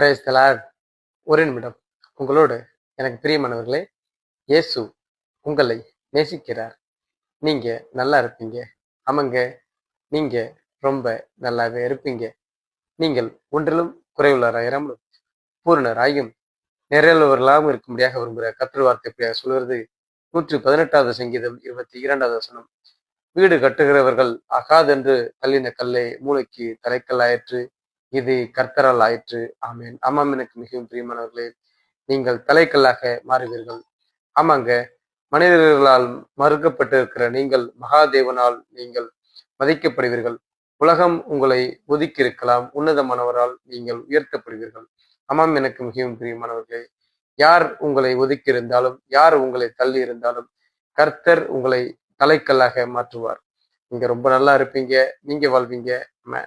Brace ஒரே ஒரு நிமிடம். உங்களோடு எனக்கு பிரியமானவர்களே இயேசு உங்களை நேசிக்கிறார். நீங்கள் நல்லா இருப்பீங்க. ஆமாங்க. நீங்கள் ரொம்ப நல்லாவே இருப்பீங்க. நீங்கள் ஒன்றிலும் குறைவுள்ளவராயிராமலும் பூரணராயும் நிறையவர்களாகவும் இருக்கும்படியாக விரும்புகிற கற்று வார்த்தை இப்படியாக சொல்கிறது நூற்றி பதினெட்டாவது சங்கீதம் இருபத்தி இரண்டாவது வசனம். வீடு கட்டுகிறவர்கள் அகாதென்று கல்லின கல்லை மூளைக்கு தலைக்கல்லாயிற்று இது கர்த்தரால் ஆயிற்று. ஆமேன். ஆமாம் எனக்கு மிகவும் பிரியமானவர்களே நீங்கள் தலைக்கல்லாக மாறுவீர்கள். ஆமாங்க மனிதர்களால் மறுக்கப்பட்டிருக்கிற நீங்கள் மகாதேவனால் நீங்கள் மதிக்கப்படுவீர்கள். உலகம் உங்களை ஒதுக்கி இருக்கலாம் உன்னதமானவரால் நீங்கள் உயர்த்தப்படுவீர்கள். ஆமாம் எனக்கு மிகவும் பிரியமானவர்களே யார் உங்களை ஒதுக்கி இருந்தாலும் யார் உங்களை தள்ளி இருந்தாலும் கர்த்தர் உங்களை தலைக்கல்லாக மாற்றுவார். நீங்க ரொம்ப நல்லா இருப்பீங்க நீங்க வாழ்வீங்க. மே